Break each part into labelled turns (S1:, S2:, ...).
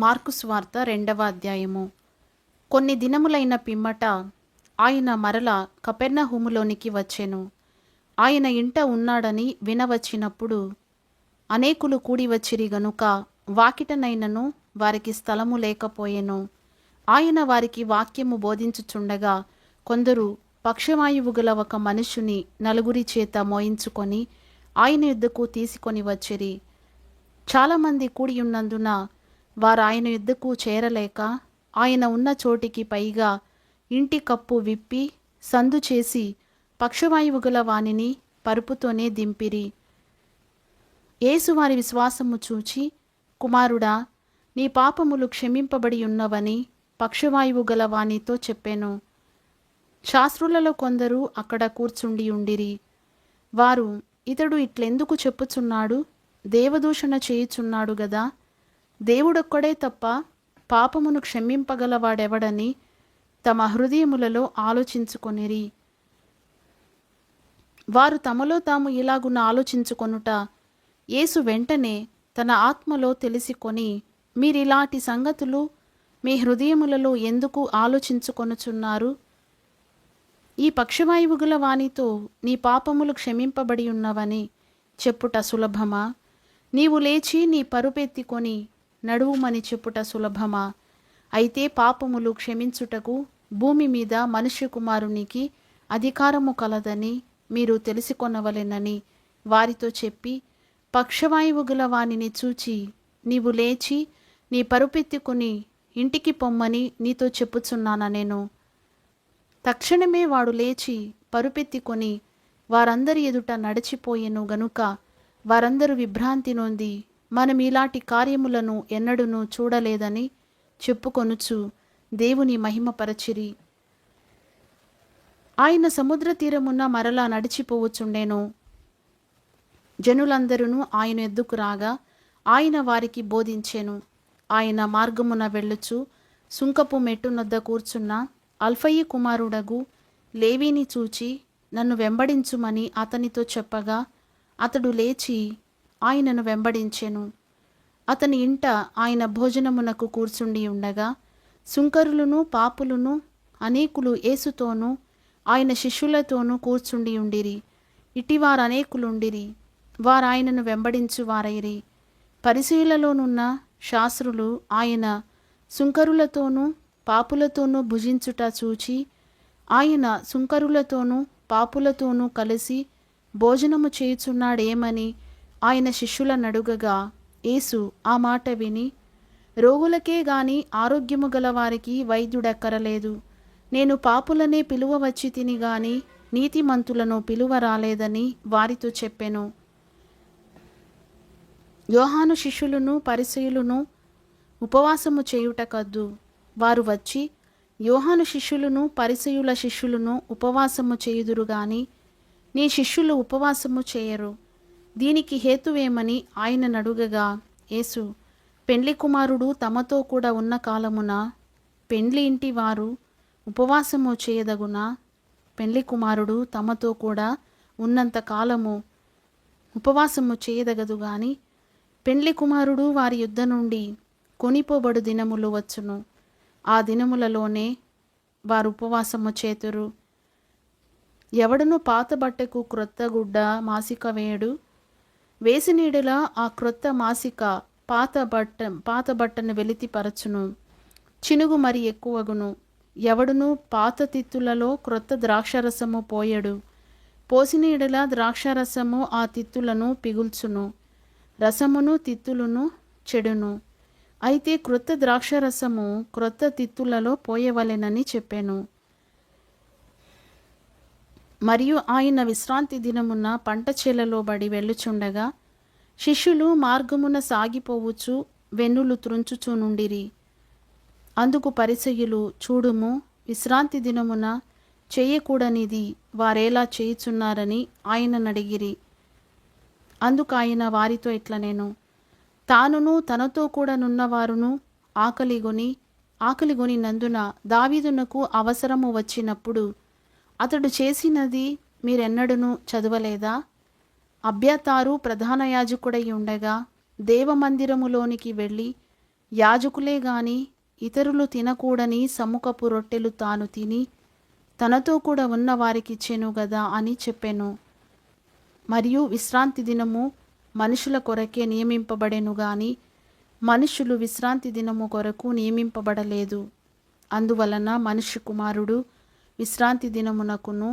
S1: Mark స్వార్త రెండవ అధ్యాయము. కొన్ని దినములైన పిమ్మట ఆయన మరల కపెర్నహూములోనికి వచ్చెను. ఆయన ఇంట ఉన్నాడని వినవచ్చినప్పుడు అనేకులు కూడి వచ్చిరి గనుక వాకిటనైనను వారికి స్థలము లేకపోయెను. ఆయన వారికి వాక్యము బోధించుచుండగా కొందరు పక్షవాయువు గల ఒక మనుషుని నలుగురి చేత మోయించుకొని ఆయన యుద్ధకు తీసుకొని వచ్చిరి. చాలామంది కూడియున్నందున వారు ఆయన యుద్ధకు చేరలేక ఆయన ఉన్న చోటికి పైగా ఇంటి కప్పు విప్పి సందు చేసి పక్షవాయువు గల వానిని పరుపుతోనే దింపిరి. యేసు వారి విశ్వాసము చూచి కుమారుడా నీ పాపములు క్షమింపబడి ఉన్నవని పక్షవాయువు గల వానితో చెప్పాను. శాస్త్రులలో కొందరు అక్కడ కూర్చుండి ఉండిరి. వారు ఇతడు ఇట్లెందుకు చెప్పుచున్నాడు? దేవదూషణ చేయుచున్నాడు గదా? దేవుడొక్కడే తప్ప పాపమును క్షమింపగలవాడెవడని తమ హృదయములలో ఆలోచించుకొనిరి. వారు తమలో తాము ఇలాగున ఆలోచించుకొనుట యేసు వెంటనే తన ఆత్మలో తెలిసికొని మీరిలాంటి సంగతులు మీ హృదయములలో ఎందుకు ఆలోచించుకొనుచున్నారు? ఈ పక్షవాయువుగుల వానితో నీ పాపములు క్షమింపబడి ఉన్నవని చెప్పుట సులభమా? నీవు లేచి నీ పరుపెత్తికొని నడువుమని చెప్పుట సులభమా? అయితే పాపములు క్షమించుటకు భూమి మీద మనుష్య కుమారునికి అధికారము కలదని మీరు తెలుసుకొనవలెనని వారితో చెప్పి పక్షవాయువు గల వానిని చూచి నీవు లేచి నీ పరుపెత్తుకుని ఇంటికి పొమ్మని నీతో చెప్పుచున్నానా నేను? తక్షణమే వాడు లేచి పరుపెత్తుకొని వారందరి ఎదుట నడిచిపోయెను గనుక వారందరూ విభ్రాంతి నొంది మనం ఇలాంటి కార్యములను ఎన్నడూనూ చూడలేదని చెప్పుకొనుచు దేవుని మహిమపరచిరి ఆయన సముద్ర తీరమున్న మరలా నడిచిపోవచుండెను జనులందరూ ఆయన ఎద్దుకు రాగా ఆయన వారికి బోధించెను. ఆయన మార్గమున వెళ్ళుచు సుంకపు మెట్టునొద్ద కూర్చున్న అల్ఫయ్య కుమారుడగు లేవీని చూచి నన్ను వెంబడించుమని అతనితో చెప్పగా అతడు లేచి ఆయనను వెంబడించెను. అతని ఇంట ఆయన భోజనమునకు కూర్చుండి ఉండగా సుంకరులను పాపులను అనేకులు యేసుతోనూ ఆయన శిష్యులతోనూ కూర్చుండి ఉండిరి. ఇటివారు అనేకులుండిరి. వారు ఆయనను వెంబడించు వారైరి. పరిశీలలోనున్న శాస్త్రులు ఆయన సుంకరులతోనూ పాపులతోనూ భుజించుట చూచి ఆయన సుంకరులతోనూ పాపులతోనూ కలిసి భోజనము చేయుచున్నాడేమని ఆయన శిష్యుల నడుగగా యేసు ఆ మాట విని రోగులకే గాని ఆరోగ్యము గల వారికి వైద్యుడెక్కరలేదు. నేను పాపులనే పిలువ వచ్చి తిని గాని నీతిమంతులను పిలువ రాలేదని వారితో చెప్పెను. యోహాను శిష్యులను పరిచయులను ఉపవాసము చేయుట కద్దు. వారు వచ్చి యోహాను శిష్యులను పరిసయుల శిష్యులను ఉపవాసము చేయుదురు గాని నీ శిష్యులు ఉపవాసము చేయరు. దీనికి హేతువేమని ఆయన నడుగగా యేసు పెండ్లి కుమారుడు తమతో కూడా ఉన్న కాలమున పెండ్లి ఇంటి వారు ఉపవాసము చేయదగునా పెండ్లి కుమారుడు తమతో కూడా ఉన్నంత కాలము ఉపవాసము చేయదగదు గాని పెండ్లి కుమారుడు వారి యుద్ధ నుండి కొనిపోబడు దినములు వచ్చును. ఆ దినములలోనే వారు ఉపవాసము చేతురు. ఎవడను పాత బట్టకు క్రొత్త గుడ్డ మాసిక వేయడు వేసినీడలా ఆ క్రొత్త మాసిక పాత బట్ట పాత బట్టను వెలితిపరచును. చినుగు మరి ఎక్కువగును. ఎవడును పాత తిత్తులలో క్రొత్త ద్రాక్షరసము పోయడు. పోసినీడల ద్రాక్షరసము ఆ తిత్తులను పిగుల్చును. రసమును తిత్తులను చెడును. అయితే క్రొత్త ద్రాక్షరసము క్రొత్త తిత్తులలో పోయవలెనని చెప్పాను. మరియు ఆయన విశ్రాంతి దినమున పంట చేలలో బడి వెళ్ళుచుండగా శిష్యులు మార్గమున సాగిపోవచ్చు వెన్నులు త్రుంచుచూ నుండిరి. అందుకు పరిచయులు చూడుము విశ్రాంతి దినమున చేయకూడనిది వారేలా చేయుచున్నారని ఆయన అడిగిరి అందుకు ఆయన వారితో ఇట్లా నేను తానును తనతో కూడా నున్నవారును ఆకలిగొని ఆకలిగొని నందున దావీదునకు అవసరము వచ్చినప్పుడు అతడు చేసినది మీరెన్నడూనూ చదవలేదా? అభ్యతారు ప్రధాన యాజకుడై ఉండగా దేవమందిరములోనికి వెళ్ళి యాజకులే గాని ఇతరులు తినకూడని సముఖపు రొట్టెలు తాను తిని తనతో కూడా ఉన్న వారికిచ్చెను గదా అని చెప్పెను. మరియు విశ్రాంతి దినము మనుషుల కొరకే నియమింపబడెను గాని మనుషులు విశ్రాంతి దినము కొరకు నియమింపబడలేదు. అందువలన మనుష్య కుమారుడు విశ్రాంతి దినమునకును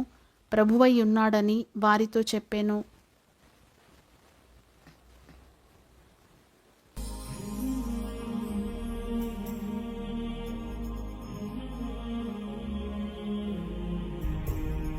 S1: ప్రభువై ఉన్నాడని వారితో చెప్పాను.